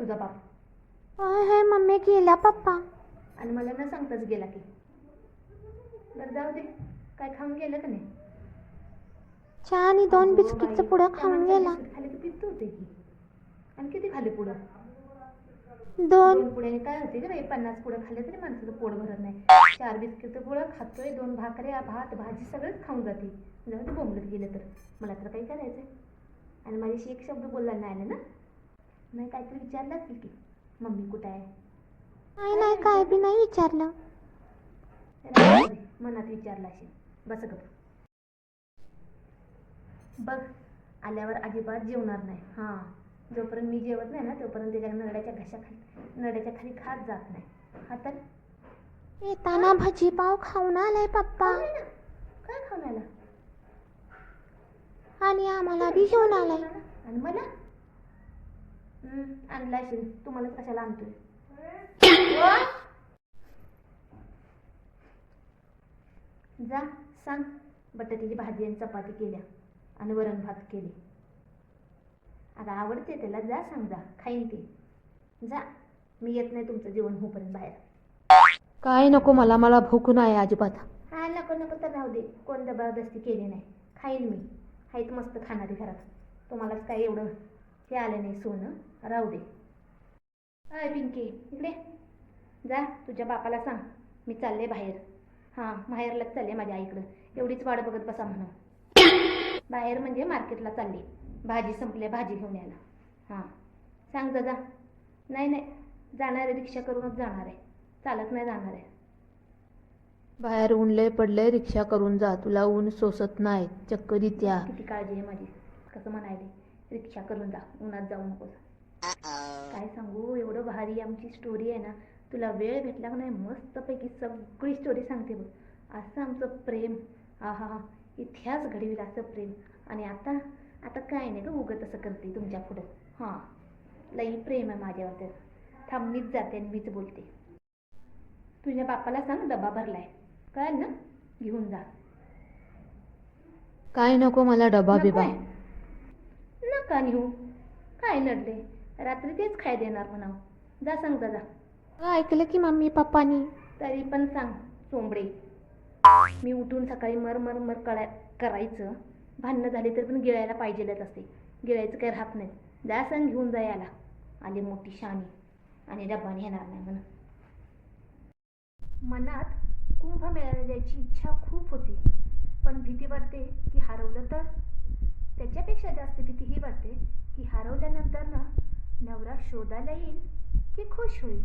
तुझा बाप. होय होय मम्मी गेला पप्पा. आणि मला न सांगताच गेला की. बरं जाऊ दे. काय खाऊन गेलं का नाही? चहा आणि दोन बिस्किटचं पुढं खाऊन गेला. खाल्ले तर पित्त होते की. आणि किती खाल्ले पुढं दोन. पुढे काय होते का बाई? पन्नास पुढं खाल्ले तरी माणसाचं पोट भरत नाही. चार बिस्किट पुढं खातोय दोन भाकऱ्या भात भाजी सगळंच खाऊन जाते. जाऊ ते बोंबलत गेलं तर. मला तर काही करायचंय. आणि माझ्याशी एक शब्द बोलला नाही आलं ना? नाही काहीतरी विचारलं असेल की मम्मी कुठं आहे? नाही नाही काय बी नाही विचारलं. राहू दे, मनात विचारलं असेल. बस गप. बघ आल्यावर अजिबात जेवणार नाही. हां जोपर्यंत मी जेवत नाही ना तोपर्यंत त्याच्या नरड्याच्या घशाखाली नरड्याच्या खाली खात जात नाही. हा तर? येताना भजी पाव खाऊन आलाय पप्पा. ना. काय खाऊन आला? आणि आम्हाला बी घेऊन आलाय. आणि मला? आणला असेल तुम्हालाच कशाला आणतोय? जा सांग. बटाट्याची भाजी आणि चपाती केल्या आणि वरण भात केले. आता आवडते त्याला जा सांग जा. खाईन ते. जा. मी येत नाही तुमचं जेवण होईपर्यंत बाहेर. काय नको मला मला भूक नाही अजिबात. हा नको नको तर राहू दे. कोण जबरदस्ती केली नाही. खाईन मी. आहेत मस्त खाणारी घरात. तुम्हालाच काय एवढं? हे आलं नाही सोनं. राहू दे. अय पिंकी इकडे. जा तुझ्या बापाला सांग. मी चालले बाहेर. हां माहेरलाच चालले माझ्या आईकडं. एवढीच वाट बघत बसा म्हणून. बाहेर म्हणजे मार्केटला चालले. भाजी संपले भाजी घेऊन यायला. हां. सांग जा जा. नाही नाही. जाणार आहे रिक्षा करूनच जाणार आहे. चालत नाही जाणार आहे. बाहेर ऊन लय पडलंय रिक्षा करून जा. तुला ऊन सोसत नाही. चक्कर त्या किती काळजी आहे माझी. कसं म्हणायले? रिक्षा करून जा उन्हात जाऊ नकोस. काय सांगू एवढं भारी आमची स्टोरी आहे ना तुला वेळ भेटला का नाही मस्तपैकी सगळी स्टोरी सांगते बघ. असं आमचं प्रेम हा हा इतिहास घडविल असं प्रेम. आणि आता आता काय नाही का उगत असं करते तुमच्या पुढं. हां लई प्रेम आहे माझ्यावर थांब मीच जाते आणि मीच बोलते. तुझ्या बापाला सांग डबा भरलाय. कळाल ना? घेऊन जा. काय नको मला डबा बिबा नका नेऊ काय नडले? रात्री तेच खाय देणार म्हणाव. जा सांग जा ऐकलं की मम्मी पप्पानी? तरी पण सांग चोंबडे मी उठून सकाळी मर मर मर कळा करायचं. भांडणं झाली तर पण गिळायला पाहिजेलच असते. गिळायचं काही राहत नाही. जा सांग घेऊन जा याला. आली मोठी शाणी आणि डब्बाने येणार नाही म्हणून. मनात कुंभमेळ्याला जायची इच्छा खूप होती. पण भीती वाटते की हरवलं तर? त्याच्यापेक्षा जास्त भीती ही वाटते की हरवल्यानंतर ना नवरा शोधायला येईल की खुश होईल.